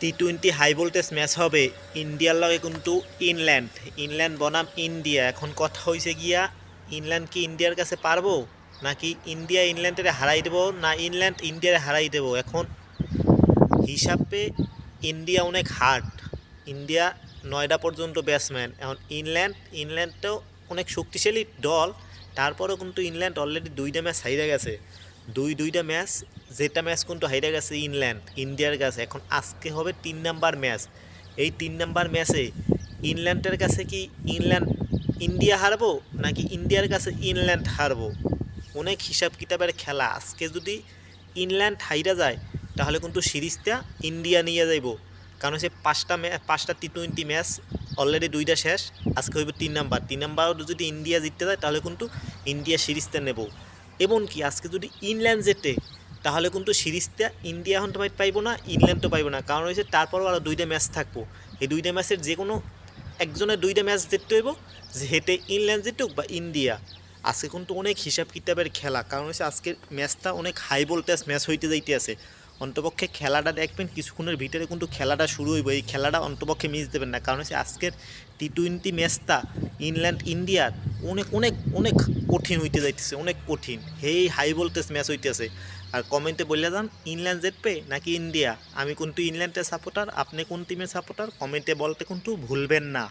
T twenty high voltage match হবে ইন্ডিয়ার লগে কিন্তু ইনল্যান্ড ইনল্যান্ড বনাম ইন্ডিয়া এখন কথা হয়েছে গিয়া ইনল্যান্ড কি ইন্ডিয়ার কাছে পারব? নাকি ইন্ডিয়া ইংল্যান্ডের হারাই দেবো? না ইংল্যান্ড ইন্ডিয়ার হারাই দেবো? এখন হিসাবে ইন্ডিয়া অনেক হার্ড ইন্ডিয়া নয়ডা পর্যন্ত ব্যাটসম্যান এখন ইংল্যান্ড ইংল্যান্ডটাও অনেক শক্তিশালী দল। তারপরেও কিন্তু ইংল্যান্ড অলরেডি দুইটা ম্যাচ হাইরা গেছে। দুই দুইটা ম্যাচ, যেটা ম্যাচ কিন্তু হাইরা গেছে ইংল্যান্ড, ইন্ডিয়ার কাছে এখন আজকে হবে তিন নাম্বার ম্যাচ। এই তিন নাম্বার ম্যাচে ইংল্যান্ডের কাছে কি ইংল্যান্ড ইন্ডিয়া হারবো, নাকি ইন্ডিয়ার কাছে ইংল্যান্ড হারবো? অনেক হিসাব কিতাবের খেলা। আজকে যদি ইংল্যান্ড হাইরা যায়, তাহলে কিন্তু সিরিজটা ইন্ডিয়া নিয়ে যাইব। কারণ হচ্ছে পাঁচটা ম্যা- পাঁচটা টি টোয়েন্টি ম্যাচ অলরেডি দুইটা শেষ, আজকে হইব তিন নাম্বার। তিন নাম্বারও যদি ইন্ডিয়া জিততে যায়, তাহলে কিন্তু ইন্ডিয়া সিরিজটা নেব। এমনকি আজকে যদি ইনল্যান্ড জেটে তাহলে কিন্তু সিরিজটা ইন্ডিয়া এখন তো পাইবো না ইংল্যান্ডও পাইবো না। কারণ হয়েছে তারপরও আরও দুইটা ম্যাচ থাকব। এই দুইটা ম্যাচের যে কোনো একজনের দুইটা ম্যাচ জিততে হইব, যে হেঁটে ইংল্যান্ড জিতুক বা ইন্ডিয়া। আজকে কিন্তু অনেক হিসাব কিতাবের খেলা। কারণ হচ্ছে আজকের ম্যাচটা অনেক হাই ভোল্টেজ ম্যাচ হইতে যাইতে আছে। অন্তপক্ষে খেলাটা দেখবেন কিছুক্ষণের ভিতরে কিন্তু খেলাটা শুরু হইব। এই খেলাটা অন্তপক্ষে মিস দেবেন না। কারণ হচ্ছে আজকের টি টোয়েন্টি ম্যাচটা ইংল্যান্ড ইন্ডিয়ার অনেক অনেক অনেক কঠিন হইতে যাইতেছে, অনেক কঠিন। হেই হাই ভোল্টেজ ম্যাচ হইতেছে। আর কমেন্টে বললে যান ইংল্যান্ড জিতবে নাকি ইন্ডিয়া আমি কিন্তু ইংল্যান্ডের সাপোর্টার আপনি কোন টিমের সাপোর্টার কমেন্টে বলতে কিন্তু ভুলবেন না।